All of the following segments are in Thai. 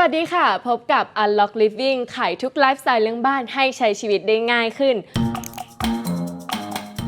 วัสดีค่ะ พบกับ Unlock Living ไขทุกไลฟ์สไตล์เรื่องบ้านให้ใช้ชีวิตได้ง่ายขึ้น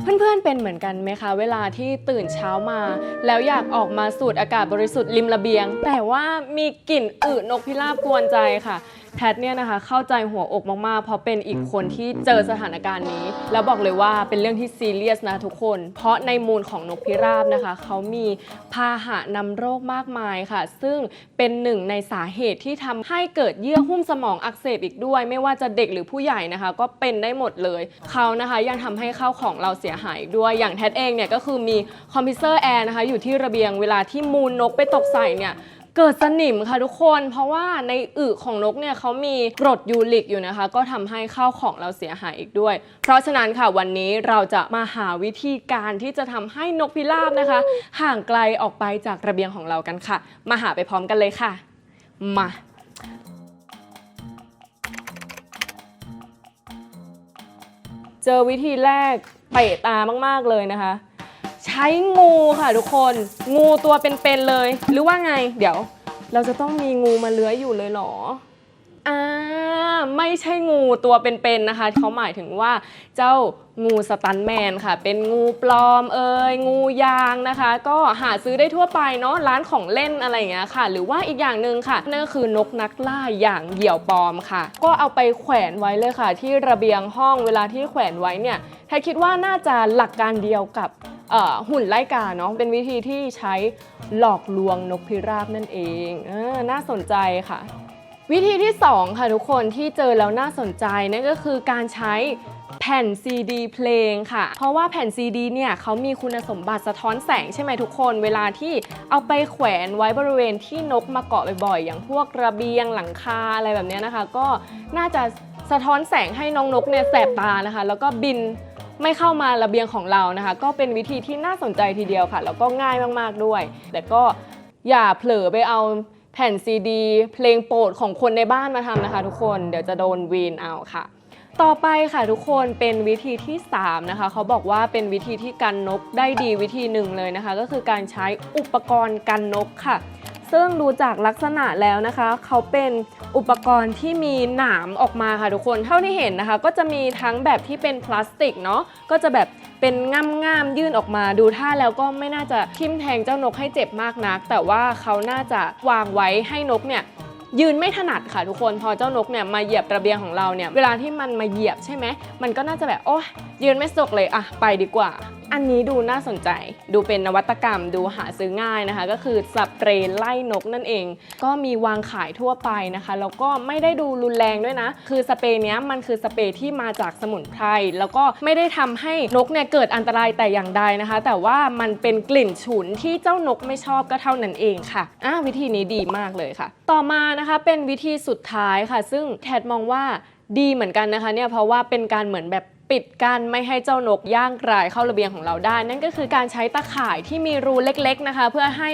เพื่อนๆเป็นเหมือนกันไหมคะ เวลาที่ตื่นเช้ามา แล้วอยากออกมาสูดอากาศบริสุทธิ์ริมระเบียง แต่ว่ามีกลิ่นอึนกพิราบกวนใจค่ะแพทเนี่ยนะคะเข้าใจหัวอกมากๆ เพราะเป็นอีกคนที่เจอสถานการณ์นี้ แล้วบอกเลยว่าเป็นเรื่องที่ซีเรียสนะทุกคน เพราะในมูลของนกพิราบนะคะเขามีพาหะนำโรคมากมายค่ะ ซึ่งเป็นหนึ่งในสาเหตุที่ทำให้เกิดเยื่อหุ้มสมองอักเสบอีกด้วย ไม่ว่าจะเด็กหรือผู้ใหญ่นะคะ ก็เป็นได้หมดเลยเขานะคะยังทำให้ข้าวของเราเสียหายอีกด้วยอย่างแทดเองเนี่ยก็คือมีคอมพิวเซอร์แอร์นะคะอยู่ที่ระเบียงเวลาที่มูลนกไปตกใส่เนี่ย เกิดสนิมค่ะทุกคน เพราะว่าในอึของนกเนี่ยเขามีกรดยูริกอยู่นะคะ ก็ทำให้ข้าวของเราเสียหายอีกด้วย เพราะฉะนั้นค่ะวันนี้เราจะมาหาวิธีการที่จะทำให้นกพิราบนะคะ ห่างไกลออกไปจากระเบียงของเรากันค่ะ มาหาไปพร้อมกันเลยค่ะ มาเจอวิธีแรกเตะตามากๆเลยนะคะ ใช้งูค่ะทุกคน งูตัวเป็นๆเลย หรือว่าไง เดี๋ยว เราจะต้องมีงูมาเลื้อยอยู่เลยเหรออ่าไม่ใช่งูตัวเป็นๆนะคะ เขาหมายถึงว่าเจ้างูสตันแมนค่ะ เป็นงูปลอมเอ่ยงูยางนะคะ ก็หาซื้อได้ทั่วไปเนาะร้านของเล่นอะไรอย่างเงี้ยค่ะ หรือว่าอีกอย่างหนึ่งค่ะนั่นก็คือนกนักล่าอย่างเหยี่ยวปลอมค่ะ ก็เอาไปแขวนไว้เลยค่ะ ที่ระเบียงห้องเวลาที่แขวนไว้เนี่ยแทคิดว่าน่าจะหลักการเดียวกับ หุ่นไล่กาเนาะเป็นวิธีที่ใช้หลอกลวงนกพิราบนั่นเองเออน่าสนใจค่ะ วิธีที่ 2 ค่ะทุกคนที่เจอแล้วน่าสนใจนั่นก็คือการใช้แผ่นซีดีเพลงค่ะ เพราะว่าแผ่นซีดีเนี่ยเขามีคุณสมบัติสะท้อนแสงใช่ไหมทุกคน เวลาที่เอาไปแขวนไว้บริเวณที่นกมาเกาะบ่อยๆ อย่างพวกระเบียงหลังคาอะไรแบบนี้นะคะ ก็น่าจะสะท้อนแสงให้น้องนกเนี่ยแสบตานะคะ แล้วก็บิน ไม่เข้ามาระเบียงของเรานะคะ ก็เป็นวิธีที่น่าสนใจทีเดียวค่ะ แล้วก็ง่ายมากๆด้วย แต่ก็อย่าเผลอไปเอาแผ่นซีดีเพลงโปรดของคนในบ้านมาทำนะคะ ทุกคนเดี๋ยวจะโดนวีนเอาค่ะ ต่อไปค่ะทุกคนเป็นวิธีที่ 3 นะคะ เขาบอกว่าเป็นวิธีที่กันนกได้ดีวิธีหนึ่งเลยนะคะ ก็คือการใช้อุปกรณ์กันนกค่ะ ซึ่งดูจากลักษณะแล้วนะคะ เขาเป็นอุปกรณ์ที่มีหนามออกมาค่ะทุกคน เท่าที่เห็นนะคะ ก็จะมีทั้งแบบที่เป็นพลาสติกเนาะ ก็จะแบบเป็นง่ามๆยื่นออกมา ดูท่าแล้วก็ไม่น่าจะทิ่มแทงเจ้านกให้เจ็บมากนัก แต่ว่าเขาน่าจะวางไว้ให้นกเนี่ยยืนไม่ถนัดค่ะทุกคนพอเจ้านกเนี่ยมาเหยียบระเบียงของเราเนี่ยเวลาที่มันมาเหยียบใช่ไหมมันก็น่าจะแบบโอ้ยยืนไม่สุกเลยอะไปดีกว่า อันนี้ดูน่าสนใจ ดูเป็นนวัตกรรม ดูหาซื้อง่ายนะคะ ก็คือสเปรย์ไล่นกนั่นเอง ก็มีวางขายทั่วไปนะคะ แล้วก็ไม่ได้ดูรุนแรงด้วยนะ คือสเปรย์เนี้ยมันคือสเปรย์ที่มาจากสมุนไพร แล้วก็ไม่ได้ทำให้นกเนี่ยเกิดอันตรายแต่อย่างใดนะคะ แต่ว่ามันเป็นกลิ่นฉุนที่เจ้านกไม่ชอบก็เท่านั้นเองค่ะอะวิธีนี้ดีมากเลยค่ะ ต่อมานะคะเป็นวิธีสุดท้ายค่ะ ซึ่งแทดมองว่าดีเหมือนกันนะคะเนี่ยเพราะว่าเป็นการเหมือนแบบ ปิดกั้นไม่ให้เจ้านกย่างกรายเข้าระเบียงของเราได้ นั่นก็คือการใช้ตะข่ายที่มีรูเล็กๆนะคะ เพื่อให้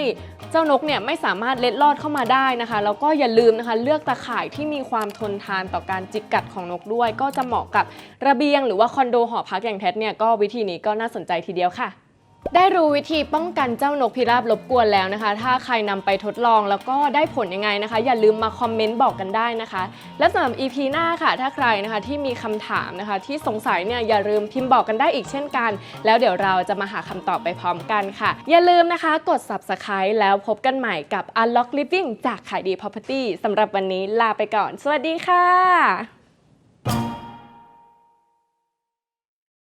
เจ้านกเนี่ยไม่สามารถเล็ดลอดเข้ามาได้นะคะแล้วก็อย่าลืมนะคะ เลือกตะข่ายที่มีความทนทานต่อการจิกกัดของนกด้วย ก็จะเหมาะกับระเบียงหรือว่าคอนโดหอพักอย่างแท้เนี่ยก็วิธีนี้ก็น่าสนใจทีเดียวค่ะ ได้รู้วิธีป้องกันเจ้านกพิราบรบกวนแล้วนะคะ ถ้าใครนำไปทดลองแล้วก็ได้ผลยังไงนะคะ อย่าลืมมาคอมเมนต์บอกกันได้นะคะ และสำหรับ EP หน้าค่ะ ถ้าใครนะคะที่มีคำถามนะคะ ที่สงสัยเนี่ยอย่าลืมพิมพ์บอกกันได้อีกเช่นกัน แล้วเดี๋ยวเราจะมาหาคำตอบไปพร้อมกันค่ะ อย่าลืมนะคะ กด subscribe แล้วพบกันใหม่กับ Unlock Living จากขายดี Property สำหรับวันนี้ลาไปก่อน สวัสดีค่ะ